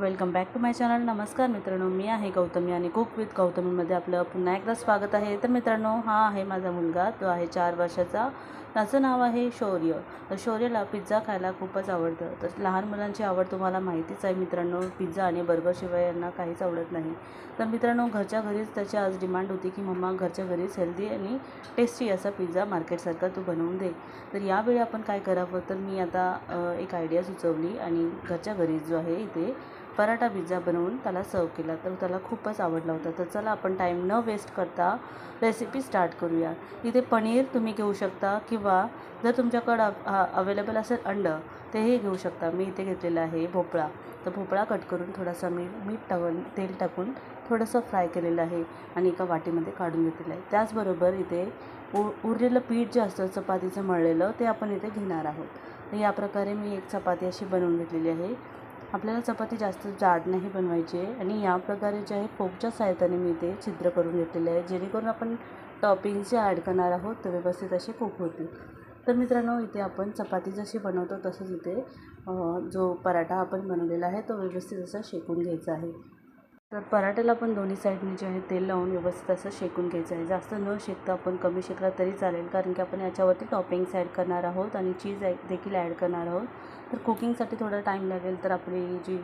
Welcome back to my channel. नमस्कार मित्रांनो मी आहे गौतमी आणि कुक विथ गौतमीमध्ये आपलं पुन्हा एकदा स्वागत आहे. तर मित्रांनो हा आहे माझा मुलगा तो आहे चार वर्षाचा. त्याचं नाव आहे शौर्य. तर शौर्यला पिझ्झा खायला खूपच आवडतं. तर लहान मुलांची आवड तुम्हाला माहितीच आहे मित्रांनो पिझ्झा आणि बर्गरशिवाय यांना काहीच आवडत नाही. तर मित्रांनो घरच्या घरीच त्याची आज डिमांड होती की मम्मा घरच्या घरीच हेल्दी आणि टेस्टी असा पिझ्झा मार्केटसारखा तू बनवून दे. तर यावेळी आपण काय करावं? तर मी आता एक आयडिया सुचवली आणि घरच्या घरीच जो आहे इथे पराठा पिझ्झा बनवून त्याला सर्व केला. तर त्याला खूपच आवडला होता. तर चला आपण टाईम न वेस्ट करता रेसिपी स्टार्ट करूया. इथे पनीर तुम्ही घेऊ शकता किंवा जर तुमच्याकडं अवेलेबल असेल अंडं तेही घेऊ शकता. मी इथे घेतलेलं आहे भोपळा. तर भोपळा कट करून थोडासा मी मीठ टाकून तेल टाकून थोडंसं फ्राय केलेलं आहे आणि एका वाटीमध्ये काढून घेतलेलं आहे. त्याचबरोबर इथे उ उरलेलं पीठ जे असतं चपातीचं मळलेलं ते आपण इथे घेणार आहोत. तर या प्रकारे मी एक चपाती अशी बनवून घेतलेली आहे. आपल्याला चपाती जास्त जाड नाही बनवायची आहे आणि या प्रकारे जे आहे फोकच्या सहाय्याने मी ते छिद्र करून घेतलेले आहे. जेणेकरून आपण टॉपिंग जे ॲड करणार आहोत ते व्यवस्थित असे कुक होतील. तर मित्रांनो इथे आपण चपाती जशी बनवतो तसंच इथे जो पराठा आपण बनवलेला आहे तो व्यवस्थित असा शेकून घ्यायचा आहे. तर पराठ्याला पण दोन्ही साईडने जे आहे तेल लावून व्यवस्थित असं शेकून घ्यायचं आहे. जास्त न शेकता आपण कमी शेकला तरी चालेल कारण की आपण याच्यावरती टॉपिंग्स ॲड करणार आहोत आणि चीज देखील ॲड करणार आहोत. तर कुकिंगसाठी थोडा टाईम लागेल तर आपली जी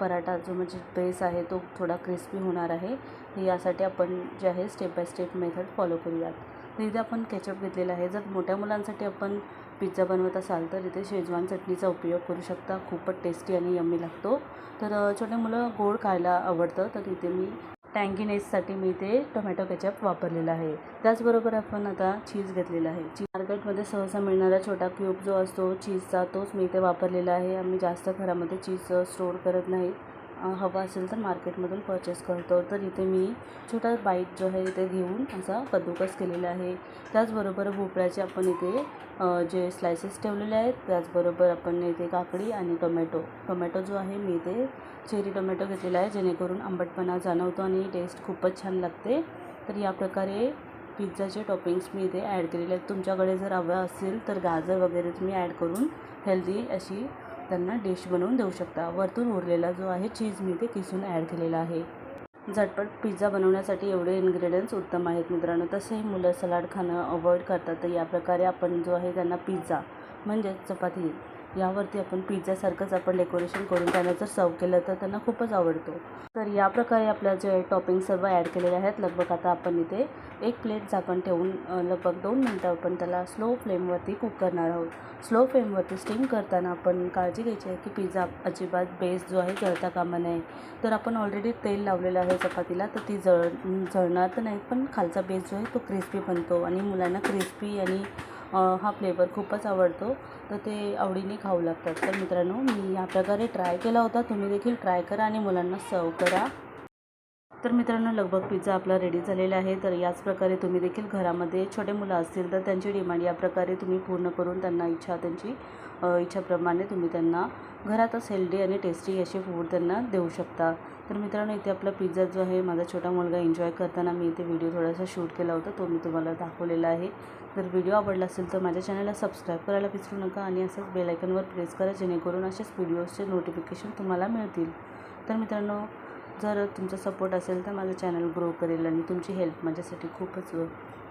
पराठा जो म्हणजे बेस आहे तो थोडा क्रिस्पी होणार आहे. यासाठी आपण जे आहे step by step method follow करूयात. तर इथे आपण केचअप घेतलेला आहे. जर मोठ्या मुलांसाठी आपण पिझ्झा बनवत असाल तर इथे शेजवान चटणीचा उपयोग करू शकता. खूपच टेस्टी आणि यम्मी लागतो. तर छोटे मुलं गोड खायला आवडतं तर इथे मी टँगीनेससाठी मी इथे टोमॅटो केचअप वापरलेला आहे. त्याचबरोबर आपण आता चीज घेतलेला आहे. चीज मार्केटमध्ये सहसा मिळणारा छोटा क्यूब जो असतो चीजचा तोच मी इथे वापरलेला आहे. आम्ही जास्त घरामध्ये चीज स्टोअर करत नाही. हवा असेल तर मार्केटमधून परचेस करतो. तर इथे मी छोटा बाईट जो आहे इथे घेऊन असा कद्दूकस केलेला आहे. त्याचबरोबर भोपळ्याचे आपण इथे जे स्लायसेस ठेवलेले आहेत त्याचबरोबर आपण इथे काकडी आणि टोमॅटो टोमॅटो जो आहे मी इथे चेरी टोमॅटो घेतलेला आहे जेणेकरून आंबटपणा जाणवतो आणि टेस्ट खूपच छान लागते. तर या प्रकारे पिझ्झाचे टॉपिंग्स मी इथे ॲड केलेले आहेत. तुमच्याकडे जर हवं असेल तर गाजर वगैरे तुम्ही ॲड करून हेल्दी अशी त्यांना डिश बनवून देऊ शकता. वरतून उरलेला जो आहे चीज मी ते किसून ॲड केलेला आहे. झटपट पिझ्झा बनवण्यासाठी एवढे इन्ग्रेडियंट्स उत्तम आहेत मित्रांनो. तसेही मुलं सलाड खाणं अवॉइड करतात. तर या प्रकारे आपण जो आहे त्यांना पिझ्झा म्हणजेच चपाती यावरती आपण पिझ्झासारखंच आपण डेकोरेशन करून त्यांना जर सर्व केलं तर त्यांना खूपच आवडतो. तर या प्रकारे आपल्या जे टॉपिंग सर्व ॲड केलेले आहेत लगभग आता आपण इथे एक प्लेट झाकण ठेवून लगभग दोन मिनटं आपण त्याला स्लो फ्लेमवरती कुक करणार आहोत. स्लो फ्लेमवरती स्टीम करताना आपण काळजी घ्यायची आहे की पिझ्झा अजिबात बेस जो आहे जळता कामा नये. तर आपण ऑलरेडी तेल लावलेलं आहे चपातीला तर ती जळ जळणार तर नाही पण खालचा बेस जो आहे तो क्रिस्पी बनतो आणि मुलांना क्रिस्पी आणि हा फ्लेवर खूपच आवडतो. तर ते आवडीने खाऊ लागतात. तर मित्रांनो मी या प्रकारे ट्राय केला होता. तुम्ही देखील ट्राय करा आणि मुलांना सर्व करा. तर मित्रांनो लगभग पिझ्झा आपला रेडी झालेला आहे. तर याच प्रकारे तुम्ही देखील घरामध्ये छोटे मुलं असतील तर त्यांची डिमांड या प्रकारे तुम्ही पूर्ण करून त्यांना इच्छा त्यांची इच्छाप्रमाणे तुम्ही त्यांना घरातच हेल्दी आणि टेस्टी असे फूड त्यांना देऊ शकता. तर मित्रांनो इथे आपला पिझ्झा जो आहे माझा छोटा मुलगा एन्जॉय करताना मी इथे व्हिडिओ थोडासा शूट केला होता तो मी तुम्हाला दाखवलेला आहे. जर व्हिडिओ आवडला असेल तर माझ्या चॅनलला सबस्क्राईब करायला विसरू नका आणि असंच बेलायकनवर प्रेस करा जेणेकरून असेच व्हिडिओजचे नोटिफिकेशन तुम्हाला मिळतील. तर मित्रांनो जर तुमचा सपोर्ट असेल तर माझं चॅनल ग्रो करेल आणि तुमची हेल्प माझ्यासाठी खूपच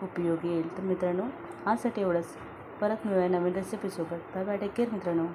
उपयोगी येईल. तर मित्रांनो आजसाठी एवढंच. परत मिळूया नवीन रेसिपीसोबत बाय बाय टेक केअर मित्रांनो.